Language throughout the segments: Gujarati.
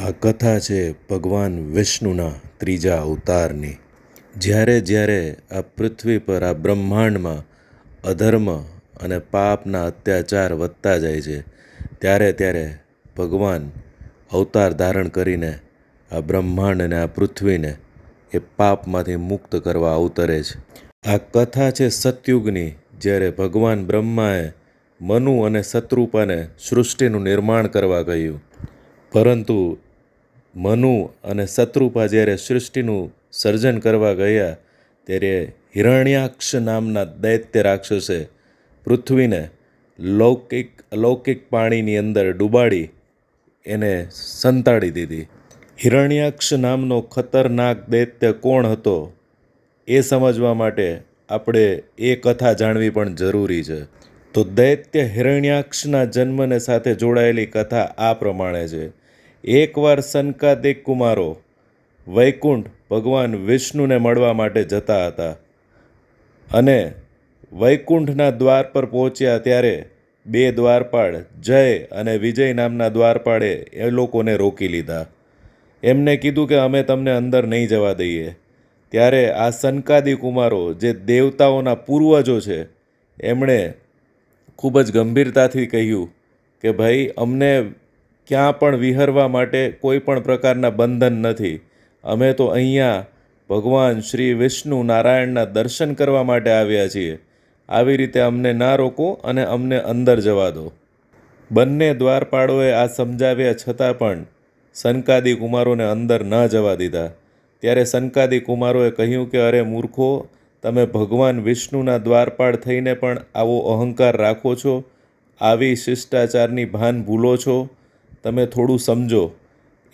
આ કથા છે ભગવાન વિષ્ણુના ત્રીજા અવતારની. જ્યારે જ્યારે આ પૃથ્વી પર આ બ્રહ્માંડમાં અધર્મ અને પાપના અત્યાચાર વધતા જાય છે, ત્યારે ત્યારે ભગવાન અવતાર ધારણ કરીને આ બ્રહ્માંડ અને આ પૃથ્વીને એ પાપમાંથી મુક્ત કરવા અવતરે છે. આ કથા છે સતયુગની, જ્યારે ભગવાન બ્રહ્માએ મનુ અને શત્રુપાને સૃષ્ટિનું નિર્માણ કરવા કહ્યું. પરંતુ મનુ અને શત્રુપા જ્યારે સૃષ્ટિનું સર્જન કરવા ગયા, ત્યારે હિરણ્યાક્ષ નામના દૈત્ય રાક્ષસે પૃથ્વીને લૌકિક, અલૌકિક પાણીની અંદર ડૂબાડી એને સંતાડી દીધી. હિરણ્યાક્ષ નામનો ખતરનાક દૈત્ય કોણ હતો એ સમજવા માટે આપણે એ કથા જાણવી પણ જરૂરી છે. તો દૈત્ય હિરણ્યાક્ષના જન્મને સાથે જોડાયેલી કથા આ પ્રમાણે છે. એકવાર સનકાદિક કુમારો વૈકુંઠ ભગવાન વિષ્ણુને મળવા માટે જતા હતા અને વૈકુંઠના દ્વાર પર પહોંચ્યા ત્યારે બે દ્વારપાળ, જય અને વિજય નામના દ્વારપાળે એ લોકોને રોકી લીધા. એમને કીધું કે અમે તમને અંદર નહીં જવા દઈએ. ત્યારે આ સનકાદી કુમારો જે દેવતાઓના પૂર્વજો છે, એમણે ખૂબ જ ગંભીરતાથી કહ્યું કે ભાઈ, અમને ક્યાં પણ વિહરવા માટે કોઈ પણ પ્રકારના બંધન નથી. અમે તો અહીંયા ભગવાન શ્રી વિષ્ણુ નારાયણના દર્શન કરવા માટે આવ્યા છીએ. આવી રીતે અમને ના રોકો અને અમને અંદર જવા દો. બંને દ્વારપાળોએ આ સમજાવ્યા છતાં પણ સનકાદી કુમારોને અંદર ન જવા દીધા. ત્યારે સનકાદી કુમારોએ કહ્યું કે, અરે મૂર્ખો, તમે ભગવાન વિષ્ણુના દ્વારપાળ થઈને પણ આવો અહંકાર રાખો છો? આવી શિષ્ટાચારની ભાન ભૂલો છો? તમે થોડું સમજો.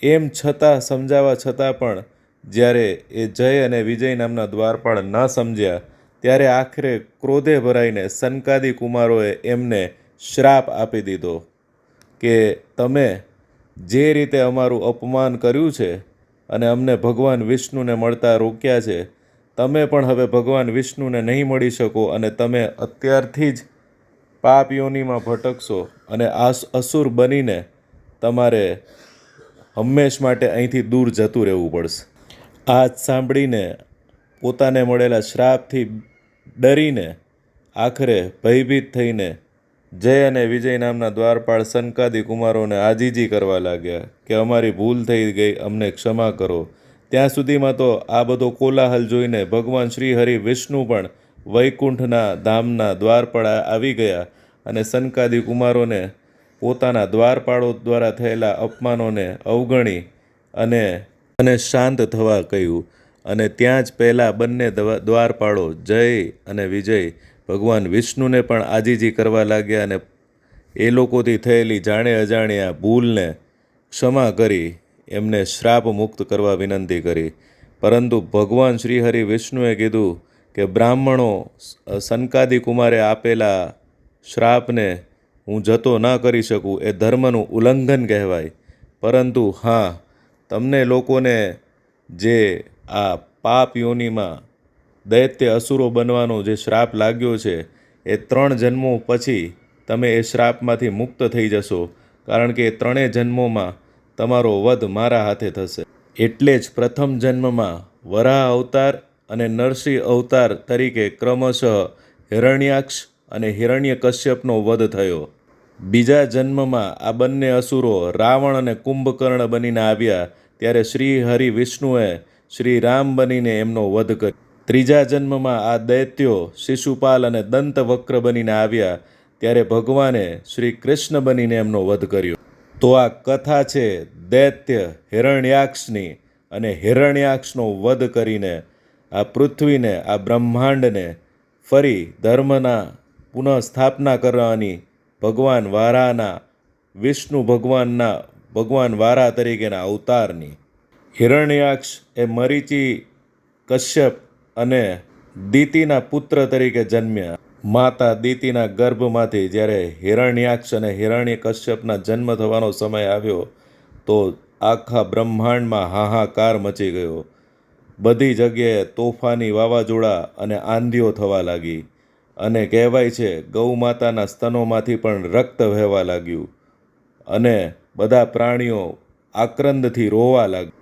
એમ છતાં સમજાવવા છતાં પણ જ્યારે એ જય અને વિજય નામના દ્વારપાળ ન સમજ્યા, ત્યારે આખરે ક્રોધે ભરાઈને સનકાદી કુમારોએ એમને શ્રાપ આપી દીધો કે તમે જે રીતે અમારું અપમાન કર્યું છે અને અમને ભગવાન વિષ્ણુને મળતા રોક્યા છે, તમે પણ હવે ભગવાન વિષ્ણુને નહીં મળી શકો અને તમે અત્યારથી જ પાપ યોનીમાં ભટકશો અને આ અસુર બનીને તમારે હંમેશ માટે અહીંથી દૂર જતું રહેવું પડશે. આ સાંભળીને પોતાને મળેલા શ્રાપથી ડરીને આખરે ભયભીત થઈને જય અને વિજય નામના દ્વારપાળ સનકાદી કુમારોને આજીજી કરવા લાગ્યા કે અમારી ભૂલ થઈ ગઈ, અમને ક્ષમા કરો. ત્યાં સુધીમાં તો આ બધો કોલાહલ જોઈને ભગવાન શ્રી હરિ વિષ્ણુ પણ વૈકુંઠના ધામના દ્વારપાળ આવી ગયા અને સનકાદી કુમારોને પોતાના દ્વારપાળો દ્વારા થયેલા અપમાનોને અવગણી અને અને શાંત થવા કહ્યું. અને ત્યાં જ પહેલાં બંને દ્વારપાળો જય અને વિજય ભગવાન વિષ્ણુને પણ આજીજી કરવા લાગ્યા અને એ લોકોથી થયેલી જાણે અજાણ્યા ભૂલને ક્ષમા કરી, એમને શ્રાપ મુક્ત કરવા વિનંતી કરી. પરંતુ ભગવાન શ્રી હરિ વિષ્ણુએ કીધું કે બ્રાહ્મણો સનકાદી કુમારે આપેલા શ્રાપને હું જતો ન કરી શકું એ ધર્મનું ઉલ્લંઘન કહેવાય. પરંતુ હા, તમને લોકોને જે આ પાપ યોનિમાં દૈત્ય અસુરો બનવાનો જે શ્રાપ લાગ્યો છે, એ ત્રણ જન્મો પછી તમે એ શ્રાપમાંથી મુક્ત થઈ જશો, કારણ કે ત્રણેય જન્મોમાં તમારો વધ મારા હાથે થશે. એટલે જ પ્રથમ જન્મમાં વરાહ અવતાર અને નરસિંહ અવતાર તરીકે ક્રમશઃ હિરણ્યાક્ષ અને હિરણ્ય કશ્યપનો વધ થયો. બીજા જન્મમાં આ બંને અસુરો રાવણ અને કુંભકર્ણ બનીને આવ્યા, ત્યારે શ્રી હરિ વિષ્ણુએ શ્રી રામ બનીને એમનો વધ કર્યો. ત્રીજા જન્મમાં આ દૈત્યો શિશુપાલ અને દંતવક્ર બનીને આવ્યા, ત્યારે ભગવાને શ્રી કૃષ્ણ બનીને એમનો વધ કર્યો. તો આ કથા છે દૈત્ય હિરણ્યાક્ષની અને હિરણ્યાક્ષનો વધ કરીને આ પૃથ્વીને, આ બ્રહ્માંડને ફરી ધર્મના પુનઃ સ્થાપના કરવાની ભગવાન વારાના, વિષ્ણુ ભગવાનના, ભગવાન વારા તરીકેના અવતારની. હિરણ્યાક્ષ એ મરીચી, કશ્યપ અને દીતિના પુત્ર તરીકે જન્મ્યા. માતા દીતિના ગર્ભમાંથી જ્યારે હિરણ્યાક્ષ અને હિરણ્ય કશ્યપના જન્મ થવાનો સમય આવ્યો, તો આખા બ્રહ્માંડમાં હાહાકાર મચી ગયો. બધી જગ્યાએ તોફાની વાવાઝોડા અને આંધીઓ થવા લાગી. અને કહેવાય છે, ગૌ માતાના સ્તનોમાંથી પણ રક્ત વહેવા લાગ્યું અને બધા પ્રાણીઓ આક્રંદથી રોવા લાગ્યા.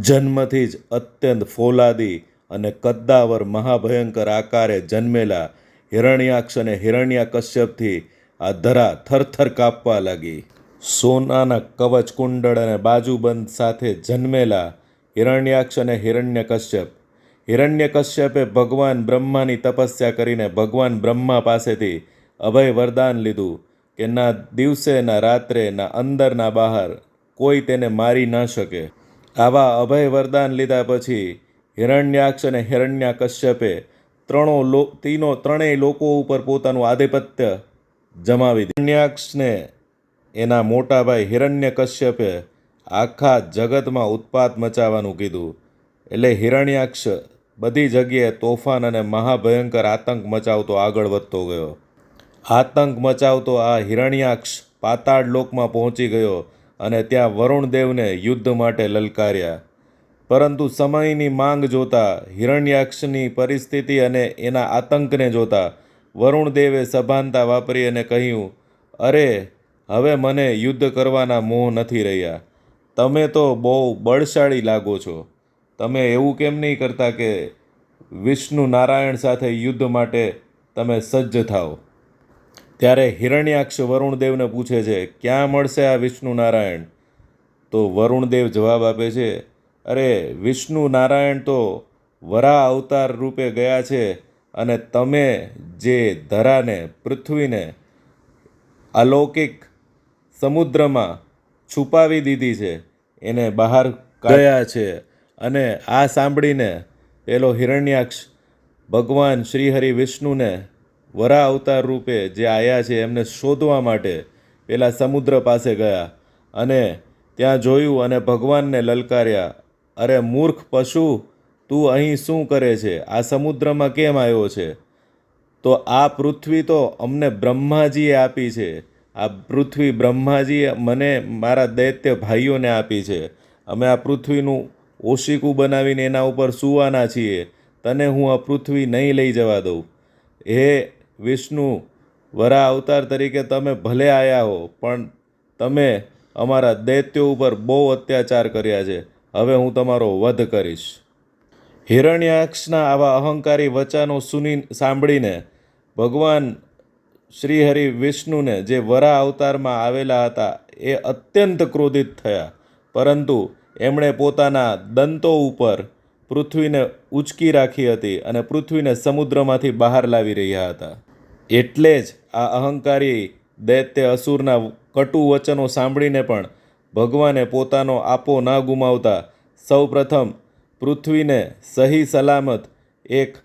જન્મથી જ અત્યંત ફોલાદી અને કદ્દાવર મહાભયંકર આકારે જન્મેલા હિરણ્યાક્ષ અને હિરણ્યાકશ્યપથી આ ધરા થરથર કાપવા લાગી. સોનાના કવચ કુંડળ અને બાજુબંધ સાથે જન્મેલા હિરણ્યાક્ષ અને હિરણ્ય હિરણ્ય કશ્યપે ભગવાન બ્રહ્માની તપસ્યા કરીને ભગવાન બ્રહ્મા પાસેથી અભય વરદાન લીધું કે ના દિવસે, ના રાત્રે, ના અંદર, ના બહાર કોઈ તેને મારી ન શકે. આવા અભય વરદાન લીધા પછી હિરણ્યાક્ષ અને હિરણ્યા કશ્યપે ત્રણો લો, તીનો ત્રણેય લોકો ઉપર પોતાનું આધિપત્ય જમાવી હિરણ્યાક્ષને એના મોટા ભાઈ હિરણ્ય કશ્યપે આખા જગતમાં ઉત્પાત મચાવવાનું કીધું. એટલે હિરણ્યાક્ષ બધી જગ્યાએ તોફાન અને મહાભયંકર આતંક મચાવતો આગળ વધતો ગયો. આતંક મચાવતો આ હિરણ્યાક્ષ પાતાળ લોકમાં પહોંચી ગયો અને ત્યાં વરુણદેવને યુદ્ધ માટે લલકાર્યા. પરંતુ સમયની માંગ જોતા હિરણ્યાક્ષની પરિસ્થિતિ અને એના આતંકને જોતા વરુણદેવે સભાનતા વાપરી અને કહ્યું, અરે, હવે મને યુદ્ધ કરવાના મોહ નથી રહ્યા. તમે તો બહુ બળશાળી લાગો છો. તમે એવું કેમ નહીં કરતા કે વિષ્ણુ નારાયણ સાથે યુદ્ધ માટે તમે સજ્જ થાઓ? ત્યારે હિરણ્યાક્ષ વરુણદેવને પૂછે છે, ક્યાં મળશે આ વિષ્ણુ નારાયણ? તો વરુણદેવ જવાબ આપે છે, અરે, વિષ્ણુ નારાયણ તો વરા અવતાર રૂપે ગયા છે અને તમે જે ધરાને પૃથ્વીને અલૌકિક સમુદ્રમાં છુપાવી દીધી છે, એને બહાર ગયા છે. અને આ સાંભળીને પેલો હિરણ્યાક્ષ ભગવાન શ્રીહરિ વિષ્ણુને વરા અવતાર રૂપે જે આવ્યા છે એમને શોધવા માટે પેલા સમુદ્ર પાસે ગયા અને ત્યાં જોયું અને ભગવાનને લલકાર્યા, અરે મૂર્ખ પશુ, તું અહીં શું કરે છે? આ સમુદ્રમાં કેમ આવ્યો છે? તો આ પૃથ્વી તો અમને બ્રહ્માજીએ આપી છે. આ પૃથ્વી બ્રહ્માજીએ મને, મારા દૈત્ય ભાઈઓને આપી છે. અમે આ પૃથ્વીનું ઓશિકું બનાવીને એના ઉપર સૂવાના છીએ. તને હું આ પૃથ્વી નહીં લઈ જવા દઉં. હે વિષ્ણુ, વરા અવતાર તરીકે તમે ભલે આવ્યા હો, પણ તમે અમારા દૈત્યો ઉપર બહુ અત્યાચાર કર્યા છે. હવે હું તમારો વધ કરીશ. હિરણ્યાક્ષના આવા અહંકારી વચનો સુની સાંભળીને ભગવાન શ્રીહરિ વિષ્ણુને જે વરા અવતારમાં આવેલા હતા, એ અત્યંત ક્રોધિત થયા. પરંતુ એમણે પોતાના દંતો ઉપર પૃથ્વીને ઉચકી રાખી હતી અને પૃથ્વીને સમુદ્રમાંથી બહાર લાવી રહ્યા હતા. એટલે જ આ અહંકારી દૈત્ય અસુરના કટુ વચનો સાંભળીને પણ ભગવાને પોતાનો આપો ન ગુમાવતા સૌપ્રથમ પૃથ્વીને સહી સલામત એક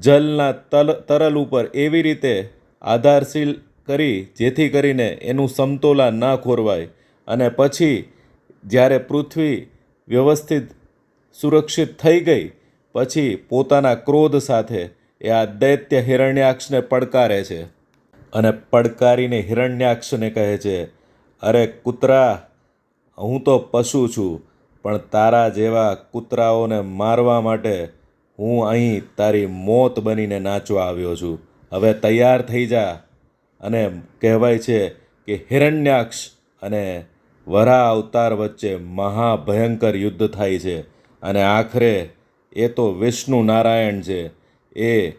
જલના તલ, તરલ ઉપર એવી રીતે આધારશીલ કરી જેથી કરીને એનું સમતોલા ન ખોરવાય અને પછી જ્યારે પૃથ્વી વ્યવસ્થિત, સુરક્ષિત થઈ ગઈ. પછી પોતાના ક્રોધ સાથે એ આ દૈત્ય હિરણ્યાક્ષને પડકારે છે. અને પડકારીને હિરણ્યાક્ષને કહે છે, અરે કૂતરા, હું તો પશુ છું, પણ તારા જેવા કૂતરાઓને મારવા માટે હું અહીં તારી મોત બનીને નાચવા આવ્યો છું. હવે તૈયાર થઈ જા. અને કહેવાય છે કે હિરણ્યાક્ષ અને વરા અવતાર વચ્ચે મહાભયંકર યુદ્ધ થાય છે અને આખરે એ તો વિષ્ણુ નારાયણ છે. એ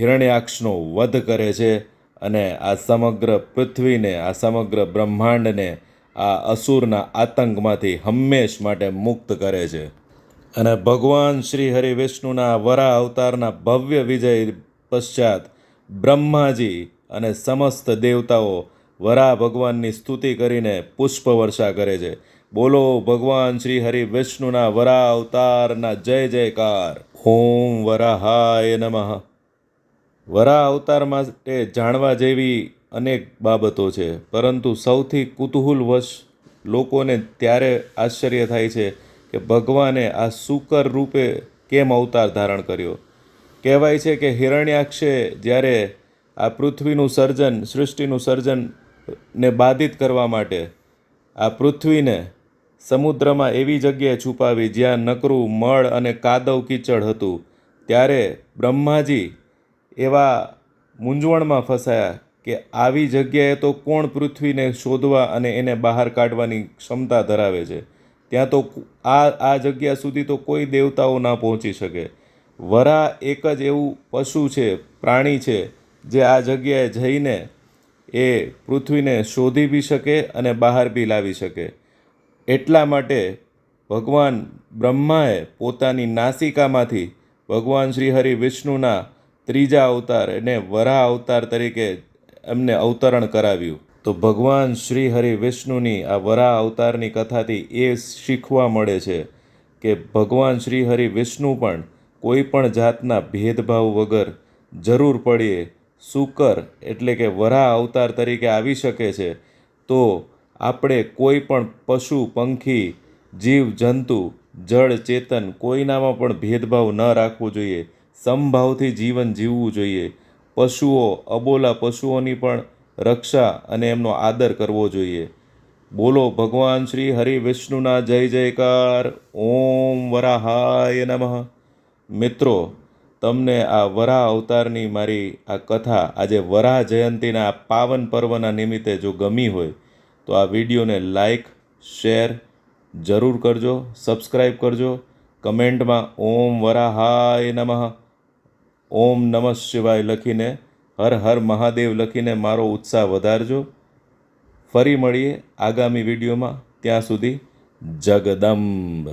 હિરણ્યાક્ષનો વધ કરે છે અને આ સમગ્ર પૃથ્વીને, આ સમગ્ર બ્રહ્માંડને, આ અસુરના આતંકમાંથી હંમેશ માટે મુક્ત કરે છે. અને ભગવાન શ્રી હરિ વિષ્ણુના વરા અવતારના ભવ્ય વિજય પશ્ચાત બ્રહ્માજી અને સમસ્ત દેવતાઓ વરા ભગવાનની સ્તુતિ કરીને પુષ્પ વર્ષા કરે છે. બોલો ભગવાન શ્રી હરિ વિષ્ણુના વરા અવતારના જય જયકાર. ઓમ વરાહાય નમઃ. વરા અવતાર માટે જાણવા જેવી અનેક બાબતો છે, પરંતુ સૌથી કુતૂહલવશ લોકોને ત્યારે આશ્ચર્ય થાય છે કે ભગવાને આ સુકર રૂપે કેમ અવતાર ધારણ કર્યો? કહેવાય છે કે હિરણ્યાક્ષે જ્યારે આ પૃથ્વીનું સર્જન, સૃષ્ટિનું સર્જન ને બાધિત કરવા માટે આ પૃથ્વીને સમુદ્રમાં એવી જગ્યાએ છુપાવી જ્યાં નકરું મળ અને કાદવ કીચડ હતું. ત્યારે બ્રહ્માજી એવા મૂંઝવણમાં ફસાયા કે આવી જગ્યાએ તો કોણ પૃથ્વીને શોધવા અને એને બહાર કાઢવાની ક્ષમતા ધરાવે છે? ત્યાં તો આ આ જગ્યા સુધી તો કોઈ દેવતાઓ ના પહોંચી શકે. વરા એક જ એવું પશુ છે, પ્રાણી છે, જે આ જગ્યાએ જઈને એ પૃથ્વીને શોધી બી શકે અને બહાર બી લાવી શકે. એટલા માટે ભગવાન બ્રહ્માએ પોતાની નાસિકામાંથી ભગવાન શ્રી હરિ વિષ્ણુના ત્રીજા અવતાર એને વરાહ અવતાર તરીકે એમને અવતરણ કરાવ્યું. તો ભગવાન શ્રી હરિ વિષ્ણુની આ વરાહ અવતારની કથાથી એ શીખવા મળે છે કે ભગવાન શ્રી હરિ વિષ્ણુ પણ કોઈ પણ જાતના ભેદભાવ વગર જરૂર પડીએ શુકર એટલે કે વરાહ અવતાર તરીકે આવી શકે છે, તો આપણે કોઈ પણ પશુ, પંખી, જીવ, જંતુ, જળ, ચેતન કોઈનામાં પણ ભેદભાવ ન રાખવો જોઈએ. સમભાવથી જીવન જીવવું જોઈએ. પશુઓ, અબોલા પશુઓની પણ રક્ષા અને એમનો આદર કરવો જોઈએ. બોલો ભગવાન શ્રી હરિ વિષ્ણુના જય જયકાર. ઓમ વરાહાય નમઃ. મિત્રો તમને આ વરાહ અવતારની મારી આ કથા, આજે વરાહ જયંતીના પાવન પર્વના નિમિત્તે જો ગમી હોય, તો આ વિડીયોને લાઈક, શેર જરૂર કરજો સબસ્ક્રાઈબ કરજો. કમેન્ટમાં ઓમ વરાહાય નમઃ, ઓમ નમઃ શિવાય લખીને, હર હર મહાદેવ લખીને મારો ઉત્સાહ વધારજો. ફરી મળીએ આગામી વિડીયોમાં. ત્યાં સુધી જગદંબ.